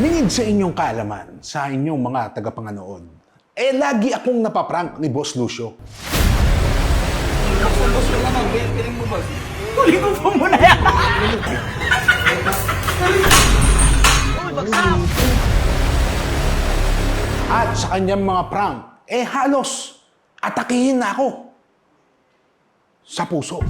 Minid sa inyong kaalaman, sa inyong mga tagapanganood, eh lagi akong napaprank ni Boss Lucio. Tuloy mo po muna yan! At sa kanyang mga prank, eh halos atakihin na ako sa puso.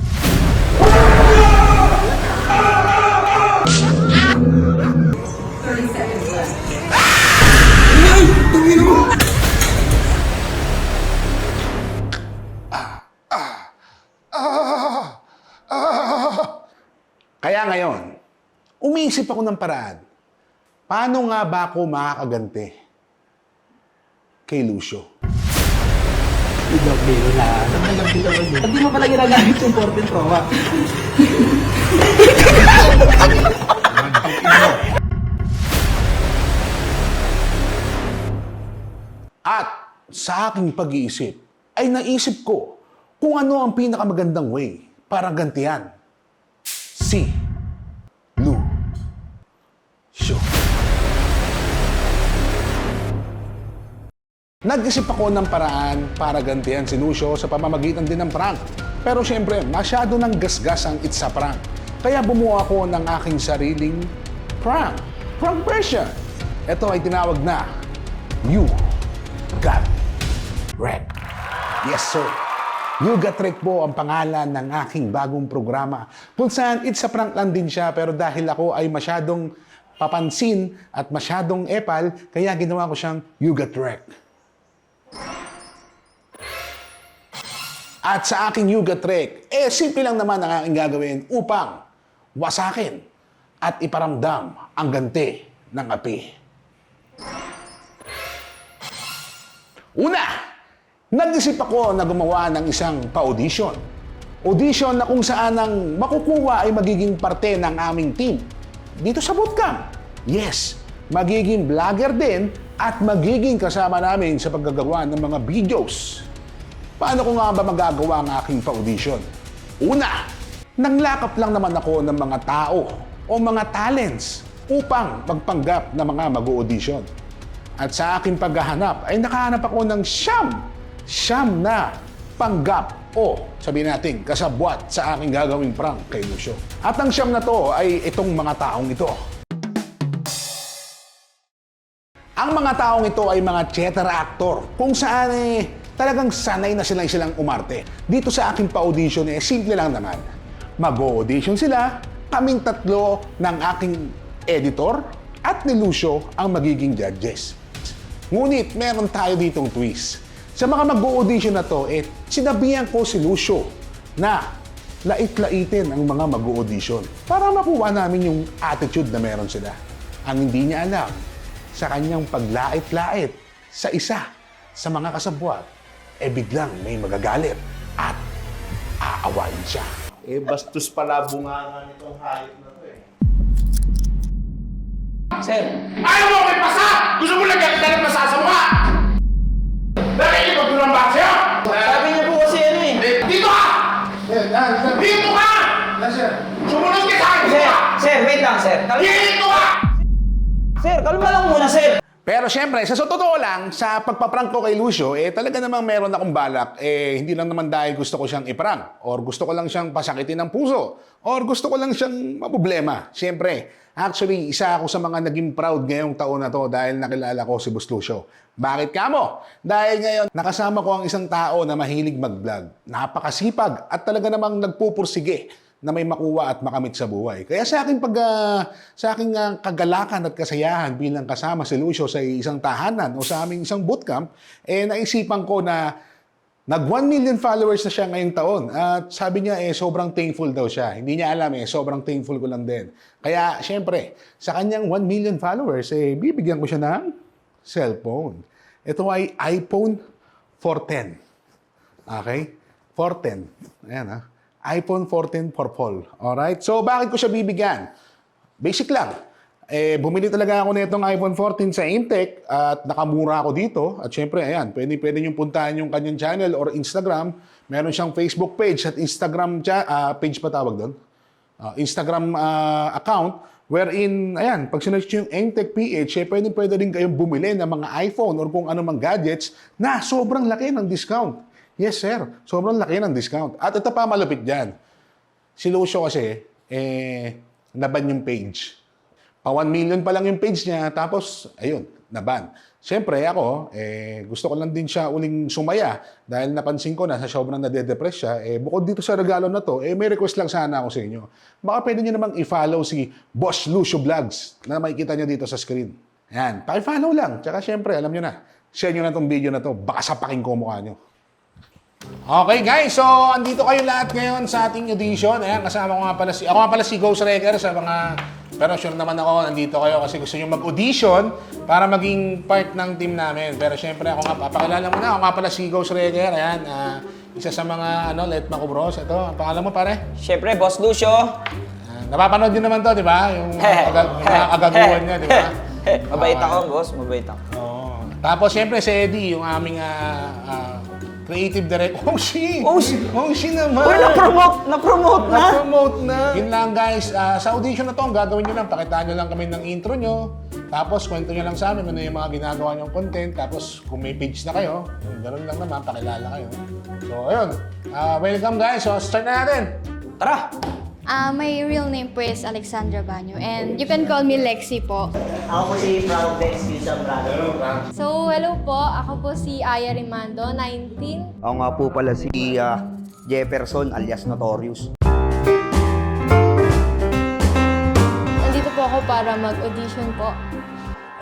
Kaya ngayon, umiisip ako ng paraan. Paano nga ba ako makakaganti kay Lucio? Ikaw, biro na. Hindi mo pala ginagamit yung Fortin Pro, ha? At sa aking pag-iisip, ay naisip ko kung ano ang pinakamagandang way para gantihan si Nag-isip ako ng paraan para gantihan si Lucio sa pamamagitan din ng prank. Pero syempre, masyado ng gasgas ang it's a prank. Kaya bumuo ako ng aking sariling prank. Prank version. Ito ay tinawag na You Got Wrecked. Yes, sir. You Got Wrecked po ang pangalan ng aking bagong programa. Kung saan it's a prank lang din siya pero dahil ako ay masyadong papansin at masyadong epal, kaya ginawa ko siyang You Got Wrecked. At sa aking Yuga Trek, eh simple lang naman ang aking gagawin upang wasakin at iparamdam ang ganti ng api. Una, nag-isip ako na gumawa ng isang pa-audition. Audition na kung saan ang makukuha ay magiging parte ng aming team. Dito sa bootcamp. Yes, magiging vlogger din at magiging kasama namin sa paggagawa ng mga videos. Paano ko nga ba magagawa ang aking pa-audition? Una, nanglakap lang naman ako ng mga tao o mga talents upang magpanggap na mga mag-audition. At sa aking paghahanap ay nakahanap ako ng siyam, siyam na panggap o sabihin natin kasabwat sa aking gagawing prank kay Lucio. At ang siyam na to ay itong mga taong ito. Ang mga taong ito ay mga theater actor kung saan eh talagang sanay na silang silang umarte. Dito sa aking pa-audition eh simple lang naman. Mag-audition sila, kaming tatlo ng aking editor at ni Lucio ang magiging judges. Ngunit meron tayo ditong twist. Sa mga mag-audition na to, eh, sinabihan ko si Lucio na lait-laitin ang mga mag-audition para makuha namin yung attitude na meron sila. Ang hindi niya alam, sa kanyang paglait-lait sa isa sa mga kasabwat, eh biglang may magagalit at aawain siya. Eh, bastos pala bunganga nitong hayop na to eh. Sir, Ayaw mo may pasa! Gusto mo lang ng pasa sa mukha! Bakit hindi magtulong ba sa'yo? sabi niyo po kasi ano eh. Dito ka! Dito ka! Sumunod ka sa akin! Sir, sir, wait lang, sir. Dito ka! Pero syempre, sa totoo lang, sa pagpaprank ko kay Lucio, eh talaga namang meron akong balak. Eh, hindi lang naman dahil gusto ko siyang iprank, or gusto ko lang siyang pasakitin ng puso, or gusto ko lang siyang maproblema. Syempre, actually, isa ako sa mga naging proud ngayong taon na to dahil nakilala ko si Boss Lucio. Bakit ka mo? Dahil ngayon, nakasama ko ang isang tao na mahilig mag-vlog. Napakasipag at talaga namang nagpupursige na may makuha at makamit sa buhay. Kaya sa aking pag ah, sa aking ah, kagalakan at kasayahan bilang kasama si Lucio sa isang tahanan o sa aming isang bootcamp, eh naisipan ko na nag 1 million followers na siya ngayong taon. At sabi niya eh sobrang thankful daw siya. Hindi niya alam eh sobrang thankful ko lang din. Kaya syempre, sa kanyang 1 million followers eh bibigyan ko siya ng cellphone. Ito ay iPhone 410. Okay? 410. Ayan ha. iPhone 14 purple. Alright? So, bakit ko siya bibigyan? Basic lang. Eh, bumili talaga ako nitong iPhone 14 sa Intech at nakamura ako dito. At syempre, ayan, pwede, pwede nyo puntahan yung kanyang channel or Instagram. Meron siyang Facebook page at Instagram ah, page pa tawag doon. Ah, Instagram ah, account wherein, ayan, pag sinerch yung Intech PH, eh, pwede, pwede rin kayong bumili ng mga iPhone or kung anumang gadgets na sobrang laki ng discount. Yes, sir. Sobrang laki ng discount. At ito pa malupit dyan. Si Lucio kasi, eh, naban yung page. Pa 1 million pa lang yung page niya, tapos, ayun, naban. Siyempre, ako, eh, gusto ko lang din siya uling sumaya dahil napansin ko na sa sobrang nade-depress siya, eh, bukod dito sa regalo na to, eh, may request lang sana ako sa inyo. Baka pwede nyo namang i-follow si Boss Lucio Vlogs na makikita nyo dito sa screen. Yan, paki-follow lang. Tsaka siyempre, alam nyo na, share nyo na tong video na to, baka sapakin ko mukha nyo. Okay guys, so andito kayo lahat ngayon sa ating audition. Ayan, kasama ko nga pala si, ako nga pala si Ghost Wrecker sa mga, pero sure naman ako, nandito kayo kasi gusto nyo mag-audition para maging part ng team namin. Pero syempre, ako nga, papakilala mo na, ako nga pala si Ghost Wrecker. Ayan, ah, isa sa mga, ano, Let Mako Bros. Ito, ang pangalan mo pare? Siyempre, Boss Lucio. Ah, napapanood nyo naman to, di ba? Yung mga, aga- yung mga agaguhan niya, di ba? mabait Okay. ako, boss. Mabait ako. Oo. Tapos syempre si Eddie, yung aming ah, ah, creative director. Oh, she! Oh, she! Oh, she naman! Uy, na-promote! Na-promote na! Na-promote na! Yun lang guys, Ah, sa audition na to, ang gagawin nyo lang, pakitaan nyo lang kami ng intro nyo, tapos kwento nyo lang sa amin ano yung mga ginagawa nyong content, tapos kung may page na kayo, yung ganun lang naman, pakilala kayo. So, ayun. Ah, welcome guys, so start na natin! Tara! Ah, my real name po is Alexandra Banyo and you can call me Lexi po. Ako po si Fusion Brother. So, hello po. Ako po si Aya Rimando, 19. Ako nga po pala si ah, Jefferson alias Notorious. Nandito po ako para mag-audition po.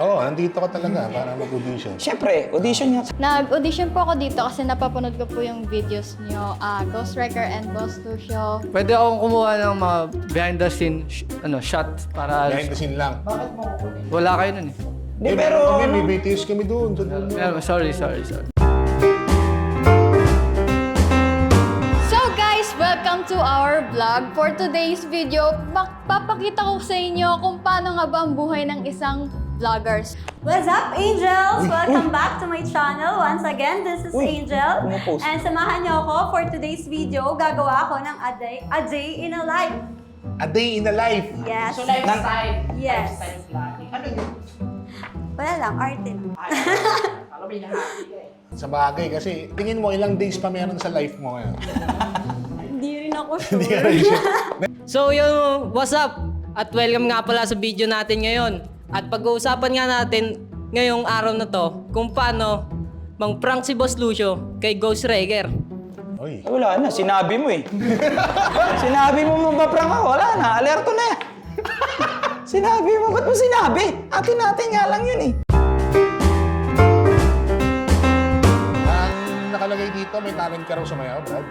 Oo, oh, nandito ka talaga para mag-audition. Siyempre, audition niya. Nag-audition po ako dito kasi napapanood ko po yung videos niyo, ah, Ghost Wrecker and Boss Lucio. Pwede akong kumuha ng mga behind the scene sh- ano, shot para Behind the scene lang. wala kayo nun eh. Di, Eh, pero... kami, may BTS kami doon. Eh, sorry, sorry, sorry. So guys, welcome to our vlog. For today's video, papakita ko sa inyo kung paano nga ba ang buhay ng isang vloggers. What's up, Angels? Welcome back to my channel. Once again, this is Uy, Angel. pumupost. And samahan niyo ako for today's video. Gagawa ako ng a day, a day in a life. A day in the life. Yes. So, lifestyle. Yes. Lifestyle vlogging. Ano yun? Wala lang, arte lang. Alam mo yung happy eh. Sa bagay, kasi tingin mo ilang days pa meron sa life mo ngayon. Hindi rin ako Hindi rin sure. So yun, what's up? At welcome nga pala sa video natin ngayon. At pag-uusapan nga natin ngayong araw na to kung paano mang-prank si Boss Lucio kay Ghost Rager. Uy. Eh, wala na, sinabi mo eh. sinabi mo mapaprank ako, wala na, alerto na. sinabi mo, ba't mo sinabi? Atin natin nga lang yun eh. Ang nakalagay dito, may talent ka raw sumayaw, Brad.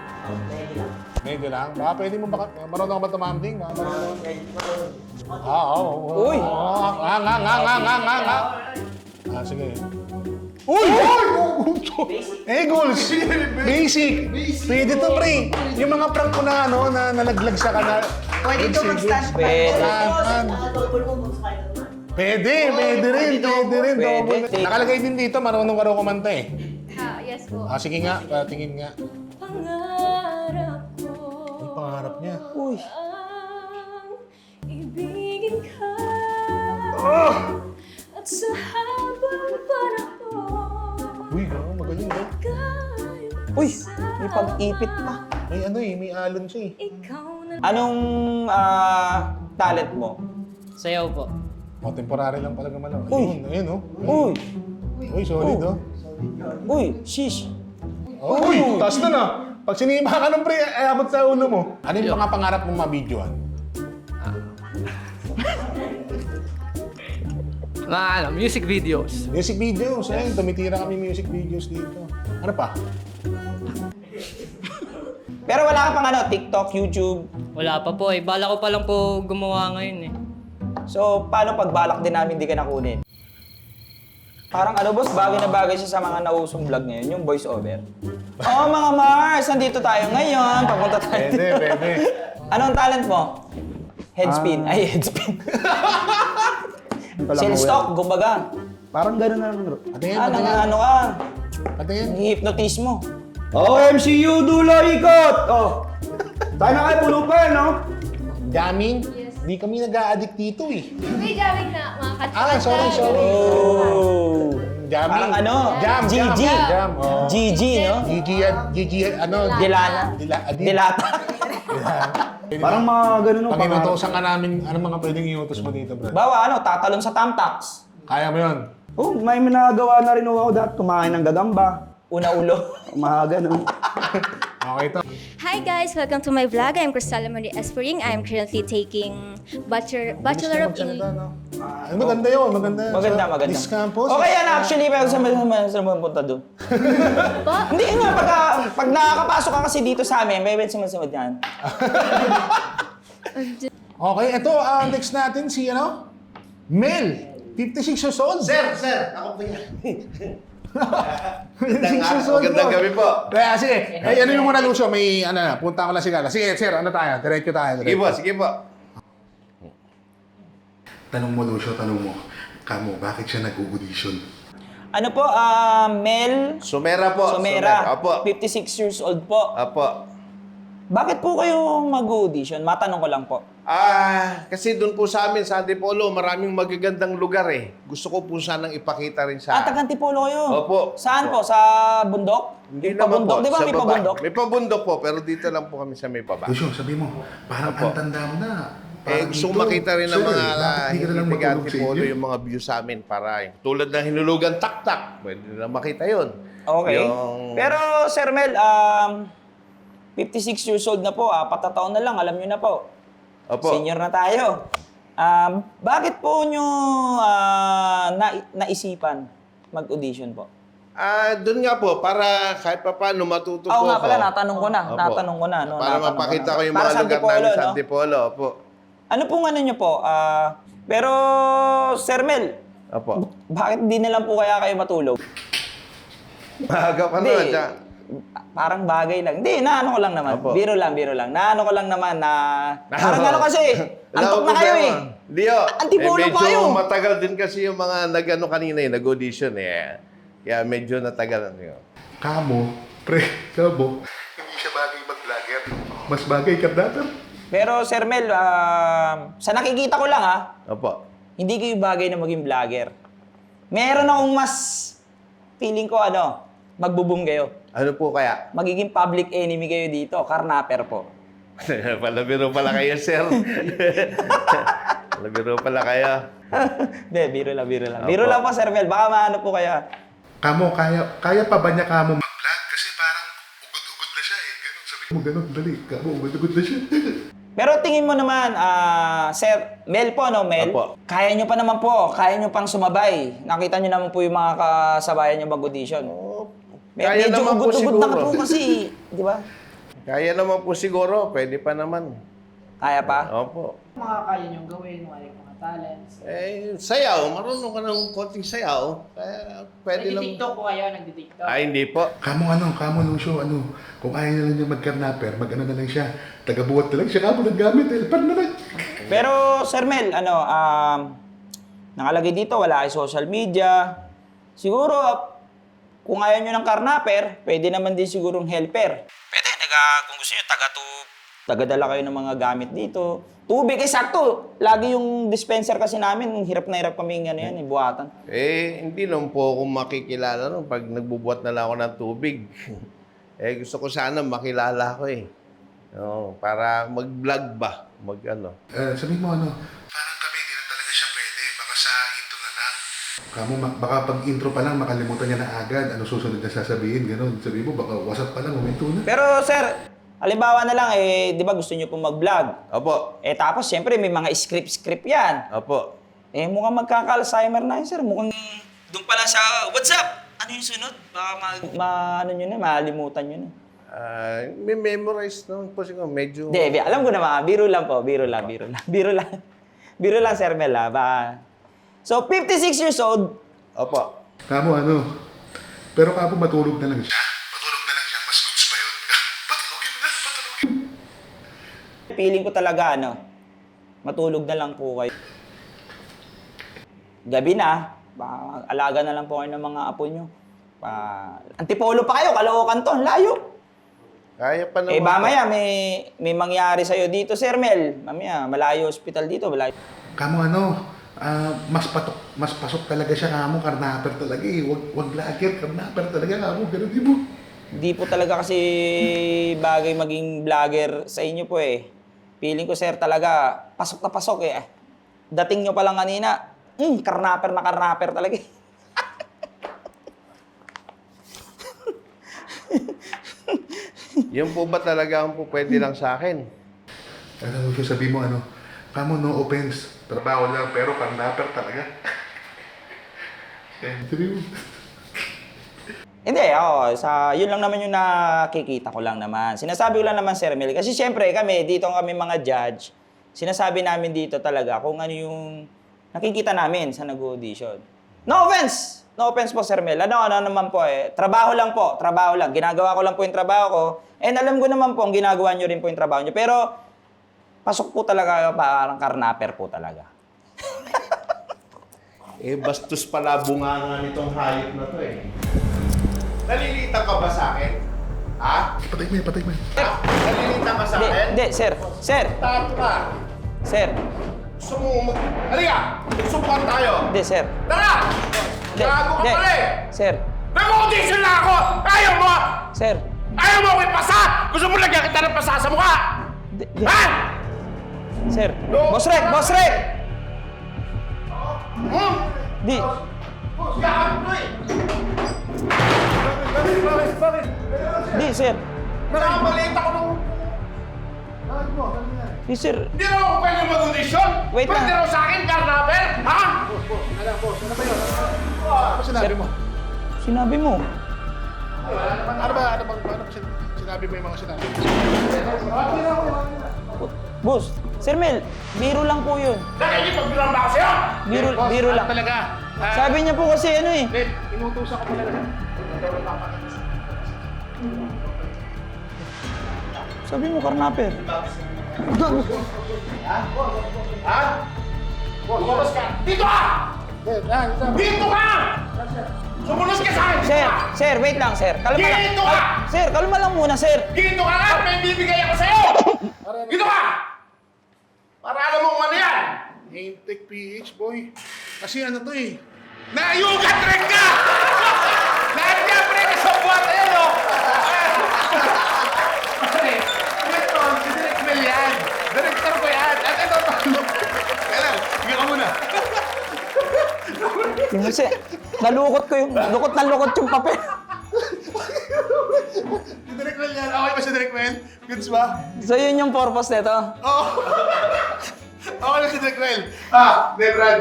Medyo lang. Baka pwede mo baka, marunong ka ba tumambling? Baka marunong. Ah, oo. oo, Uy! oo. Nga, nga, nga, nga, nga, nga, nga. Ah, sige. Uy! Eh, goals! Basic! Pwede to, pre. Yung mga prank ko na, ano, na nalaglag sa kanal. Pwede to mag-stand. Pwede. Spider-Man. Pwede, pwede rin, pwede rin. Pwede. double. Nakalagay din dito, marunong ka raw kumanta eh. Ah, yes po. Ah, sige nga, patingin nga. Pangarap ko Ang pangarap niya. Uy. At sa habang panahon Uy, oh, magaling ba? Uy, may pag-ipit pa. May ano eh, may alon siya eh. ikaw na Anong ah, talent mo? Sayaw po. Oh, temporary lang pala naman. Oh. Uy. Ayun, ayun oh. Uy, Uy, solid oh. uy, shish. Oh, uy, taas na na. Pag sinima ka ng pre, ay abot sa ulo mo. Ano yung mga pangarap mong mabidyoan? Mga ano, music videos. Music videos, ayun, tumitira kami music videos dito. Ano pa? Pero wala ka pang ano, TikTok, YouTube. Wala pa po eh. Bala ko pa lang po gumawa ngayon eh. So, paano pag balak din namin hindi ka nakunin? Parang ano boss, bagay na bagay siya sa mga nausong vlog ngayon, yung voice over. Oo mga Mars, nandito tayo ngayon. Papunta tayo. Pwede, pwede. Anong talent mo? Headspin. Ay, headspin. Ito lang Sell stock, kumbaga. Parang gano'n na lang. bro. Patingin, Ah, nang patingin. ano ka? Patingin. Hypnotismo. Oh, MCU, dulo, ikot! Oh. Tayo na kayo, pulo pa yan, no? Daming. Di kami nag-a-addict dito eh. May jamming na mga kat- Ah, sorry, sorry. Oh. Jamming. Parang ano? Jam, jam. GG. Jam, oh. GG, no? Gigi, Gigi, ano? Dilana. Dila, Dilata. Parang mga gano'n, no? Pag Pang- inutosan ka namin, ano mga pwedeng iutos mo dito, bro? Bawa ano, tatalon sa tamtax. Kaya mo yun? Oh, may nagawa na rin ako dati. Kumain ng gagamba. Una ulo. Mga gano'n. Okay to. Hi guys! Welcome to my vlog. I'm Cristela Marie Espering. I'm currently taking Bachelor, Bachelor of English. no? Ah, maganda yun, maganda. Maganda, Sa maganda. This campus. Okay yan, actually, pero saan ba saan ba punta doon? Hindi nga, pag, pag nakakapasok ka kasi dito sa amin, may may sumasunod yan. Okay, ito, ah, next natin si, ano? Mel, 56 years old. Sir, sir, ako po yan. 56 years old Magandang bro. gabi po. Kaya sige, eh, ano yung muna Lucio, may ano na, punta ko lang si Gala. Sige, sir, ano tayo? Diretso tayo. Sige diretso. po, sige po. Tanong mo, Lucio, tanong mo. Kamo, bakit siya nag-audition? Ano po, ah, Mel Sumera po. Somera, Apo. 56 years old po. Apo. Bakit po kayo mag-audition? Matanong ko lang po. Ah, kasi doon po sa amin sa Antipolo, maraming magagandang lugar eh. Gusto ko po sanang ipakita rin Ah, sa... taga Antipolo kayo? Opo. Saan po? Sa bundok? Hindi May naman pabundok? po. Di ba sa may baba. pabundok? May pabundok po, pero dito lang po kami sa may baba. Lucio, sabi mo, parang Opo. ang tanda mo na. Eh, Parang gusto ko makita rin ng sir, mga bakit di ka na hindi lang taga matulog sa Antipolo inyo? yung mga view sa amin para yung tulad ng hinulugan tak-tak. Pwede na makita yun. Okay. Yung- Pero, Sir Mel, um, 56 years old na po, apat na taon na lang, alam nyo na po. Opo. Senior na tayo. Um, bakit po nyo ah, na, naisipan mag-audition po? Ah, doon nga po, para kahit pa paano matuto Oo po nga ako. pala, natanong ko na. Opo. Natanong ko na. No? Para Natanong mapakita na. ko yung Para mga sa lugar Antipolo, namin sa no? Antipolo. Opo. Ano pong ano nyo po? Ah, pero, Sir Mel, Opo. bakit di na lang po kaya kayo matulog? Maaga pa Hindi. naman. siya. Parang bagay lang. Hindi, naano ko lang naman. Opo. Biro lang, biro lang. Naano ko lang naman na... Parang gano'n kasi. Antok na kayo eh. Hindi oh. Antipolo eh, medyo pa kayo. matagal din kasi yung mga nag-ano kanina eh, nag-audition eh. Kaya medyo natagalan yun. Kamo, pre, kamo, hindi siya bagay mag-vlogger. Mas bagay ka dati. Pero Sir Mel, ah, sa nakikita ko lang ha, Opo. hindi kayo bagay na maging vlogger. Meron akong mas feeling ko ano, magbo-boom kayo. Ano po kaya? Magiging public enemy kayo dito, karnaper po. Palabiro pala kayo, sir. Palabiro pala kayo. Hindi, biro lang, biro lang. Biro lang po, Sir Mel. Baka maano po kaya. Kamo, kaya, kaya pa ba niya kamo mag-vlog? Kasi parang ugod-ugod na siya eh. Ganun, sabi mo, ganun, dali. Kamo, ugod-ugod na siya. Pero tingin mo naman, ah, Sir Mel po, no, Mel? Apo. Kaya nyo pa naman po, kaya nyo pang sumabay. Nakita nyo naman po yung mga kasabayan nyo mag-audition. Kaya medyo naman po ugod-ugod na siguro. po kasi, di ba? Kaya naman po siguro, pwede pa naman. Kaya pa? Opo. Mga kaya niyong gawin, mga, like, mga talents. Eh, sayaw. Marunong ka ng konting sayaw. Kaya pwede lang. Nagdi-tiktok po kayo, nagdi-tiktok. Ay, hindi po. Kamo ano, kamo Lucio, ano, kung ayaw na lang niya mag-carnapper, mag-ano na lang siya, tagabuhat na lang siya, kamo naggamit, helpan na lang. Pero, Sir Mel, ano, um, nakalagay dito, wala kay social media. Siguro, kung ayaw nyo ng karnaper, pwede naman din sigurong helper. Pwede, naga, kung gusto nyo, taga to, tagadala kayo ng mga gamit dito. Tubig, eh, sakto. Lagi yung dispenser kasi namin, hirap na hirap kami ano yan, eh, buhatan. Eh, hindi naman po ako makikilala no, pag nagbubuhat na lang ako ng tubig. eh, gusto ko sana makilala ko eh. Oo, para mag-vlog ba? Mag ano. Eh, sabi mo ano, parang kami, di na talaga siya pwede, baka sa intro na lang. Kamo, ma- baka pag intro pa lang, makalimutan niya na agad, ano susunod na sasabihin, gano'n. Sabi mo, baka WhatsApp pa lang, huminto na. Pero, sir, halimbawa na lang, eh, di ba gusto nyo pong mag-vlog? Opo. Eh, tapos, siyempre, may mga script-script yan. Opo. Eh, mukhang magkaka-Alzheimer na yun, sir. Mukhang doon pala sa what's up? Ano yung sunod? Baka ma... ma ano nyo na, malimutan nyo na. Ah, may memorize naman po siguro. Medyo... Hindi, alam ko na mga, biro lang po, biro lang, biro lang, biro lang. Biro lang, Sir Mel, ha? Baka... So, 56 years old, Opo. Kamo ano, pero kamo matulog na lang siya. Matulog na lang siya, mas goods pa yun. patulogin mo na, patulogin. feeling ko talaga, ano, matulog na lang po kayo. gabi na, baka alaga na lang po kayo ng mga apo nyo. Pa, antipolo pa kayo, Caloocan to, ang layo. Kaya pa naman. Eh, mamaya may, may mangyari sa'yo dito, Sir Mel. Mamaya, malayo hospital dito, malayo. Kamo ano, ah, mas patok, mas pasok talaga siya kamo, karnaper talaga eh. Wag, wag lager, karnaper talaga kamo, ganun di mo. Di po talaga kasi bagay maging vlogger sa inyo po eh. Feeling ko, sir, talaga, pasok na pasok eh. Dating nyo pa lang kanina, mm, karnaper na karnaper talaga eh. Yun po ba talaga ang po pwede lang sa akin? Ano mo sabi mo ano, kamo no offense, trabaho lang pero karnaper talaga. Mo. Hindi, ako, sa, yun lang naman yung nakikita ko lang naman. Sinasabi ko lang naman, Sir Mel, kasi syempre kami, dito kami mga judge, sinasabi namin dito talaga kung ano yung nakikita namin sa nag-audition. No offense! No offense po, Sir Mel. Ano, ano naman po eh. Trabaho lang po. Trabaho lang. Ginagawa ko lang po yung trabaho ko. And alam ko naman po, ang ginagawa nyo rin po yung trabaho nyo. Pero, pasok po talaga kayo, parang karnaper po talaga. Eh, bastos pala bunga nga nitong hayop na to eh. Nalilita ka ba sa akin? Ha? Patay mo yan, patay mo yan. Ha? Nalilita ka sa Hindi, akin? hindi, sir. Sir, Tato ka. sir. Gusto mo mag... Halika! Magsubukan tayo! Hindi, sir. Tara! Hindi, Gago ka hindi. pala eh! Sir, Nag-audition na ako! Ayaw mo! sir. Ayaw mo ako ipasa! Gusto mo lagyan kita ng pasa sa mukha! Di, di, Ha? Sir. No. Boss Rek, Boss Rek! Hmm? Di, Boss, gago to eh! Bakit? Bakit? Bakit? di, sir. Nakapaliit ako nung... Di, sir. Hindi na ako pwede mag-audition! Wait lang. Pwede raw sa akin, karnaper! Ha? Ano sinabi mo? Sinabi mo. Ano ba, ano bang, ano ba sin- sinabi mo yung mga sinabi mo? Boss, Sir Mel, biro lang po yun. Nakikipagbilang ba ako sa'yo? Biro, Boss, biro ano lang. Talaga. Ah, Sabi niya po kasi ano eh. Len, inutusan ko talaga. Sabi mo karnaper. Ha? Lumabas ka! Dito ka! Dito ka! Sumulos ka sa akin! Sir, sir, wait lang, sir. Kalma lang. Dito ka! Kal- Sir, kalma lang muna, sir. Dito ka nga! May bibigay ako sa'yo! Dito ka! Para alam mo kung ano yan! Intake PH, boy. Kasi ano to eh. Nayugat rin ka! Nandiyan pre ka sa buwan na yan, oh! Pare, ito, si Direk Mel yan. Director ko yan. At ito, Kaya lang, hindi ka muna. Kasi, nalukot ko yung, lukot na lukot yung papel. Si Direk Mel yan. Okay ba si Direk Mel? Goods ba? So, yun yung purpose nito. Oo. Okay na si Direk Mel. Ah, Brad.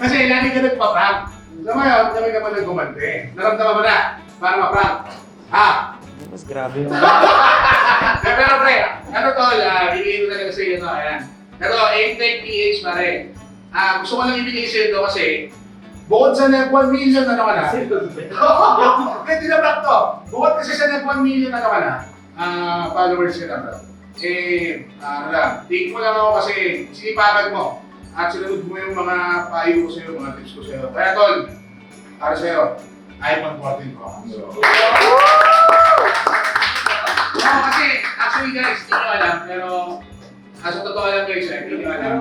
Kasi lagi ka nagpa-prank. So ngayon, kami naman nag-gumante. Naramdaman mo na para ma-prank. Ha? Mas grabe yung... Eh, Pero pre, ano to, uh, bibigyan ko talaga sa iyo, no? Ayan. Pero, intake PH pa rin. Ah, gusto ko lang ibigay sa iyo kasi bukod sa nag 1 million ano ka na? Hindi na to. Bukod kasi sa nag 1 million ano ka na, ah, followers ka na bro. Eh, ano lang, take mo lang ako kasi sinipagan mo. At sinunod mo yung mga payo ko sa'yo, mga tips ko sa'yo. Kaya tol, para sa'yo, iPhone 14 Pro. So, Oo, kasi actually guys, hindi nyo alam, pero ah, sa totoo lang guys, eh, hindi nyo alam.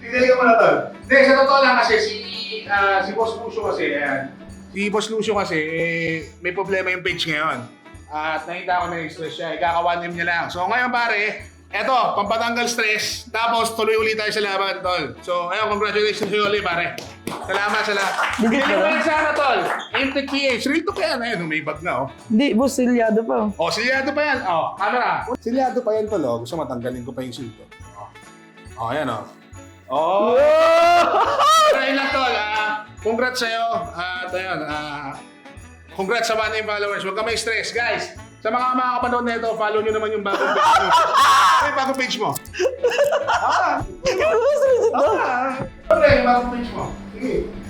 Hindi ko na tol. Hindi, sa totoo lang kasi si ah, si Boss Lucio kasi, ayan. Si Boss Lucio kasi, eh, may problema yung page ngayon. At nakita ko na stress siya, ikakawanim niya lang. So ngayon pare, eto, pampatanggal stress, tapos tuloy ulit tayo sa laban, tol. So ayun, congratulations sa Yoli, pare. Salamat sa lahat. Bigyan ko lang sana, tol. Intake PH, real to kaya na yun, may bag na, oh. Hindi, boss, silyado pa. Oh, silyado pa yan. Oh, camera. Silyado pa yan, tol. Oh. Gusto matanggalin ko pa yung silto. Oh, oh ayan, oh. Oh! Yun lang, tol. Ah, congrats sa'yo. At ayun, ah, congrats sa 1M followers. Huwag ka may stress, guys. Sa mga makakapanood na ito, follow nyo naman yung bagong page mo. Ano yung bagong page mo? Ah! Ah! Ano yung bagong page mo? Sige.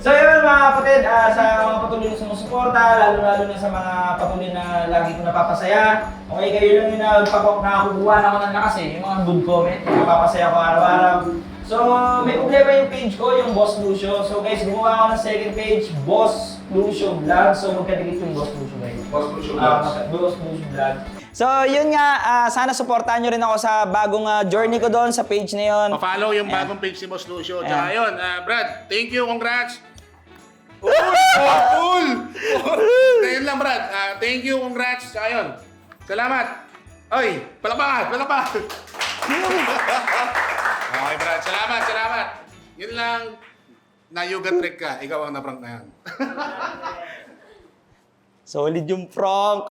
So yun mga kapatid, ah, sa mga patuloy na sumusuporta, lalo-lalo na sa mga patuloy na lagi ko napapasaya. Okay, kayo lang yung nagpapok nakakukuha na ako ng lakas eh, yung mga good comment, napapasaya ko araw-araw. So, may problema yung page ko, yung Boss Lucio. So guys, gumawa ako ng second page, Boss Lucio Vlog. So magkadikit yung Boss Lucio guys. Boss Lucio Ah, Vlogs. Boss Lucio Vlog. So, yun nga, ah, sana supportahan nyo rin ako sa bagong ah, journey ko doon sa page na yun. Pa-follow yung bagong page ni Boss Lucio. Tsaka yun, ah, Brad, thank you, congrats! Uy, cool! Ayun lang, Brad. Ah, thank you, congrats. Tsaka yun. Salamat. Oy, palakpakan, palakpakan. okay, Brad. Salamat, salamat. Yun lang. Na-yoga trick ka. Ikaw ang na-prank na yan. Solid yung prank.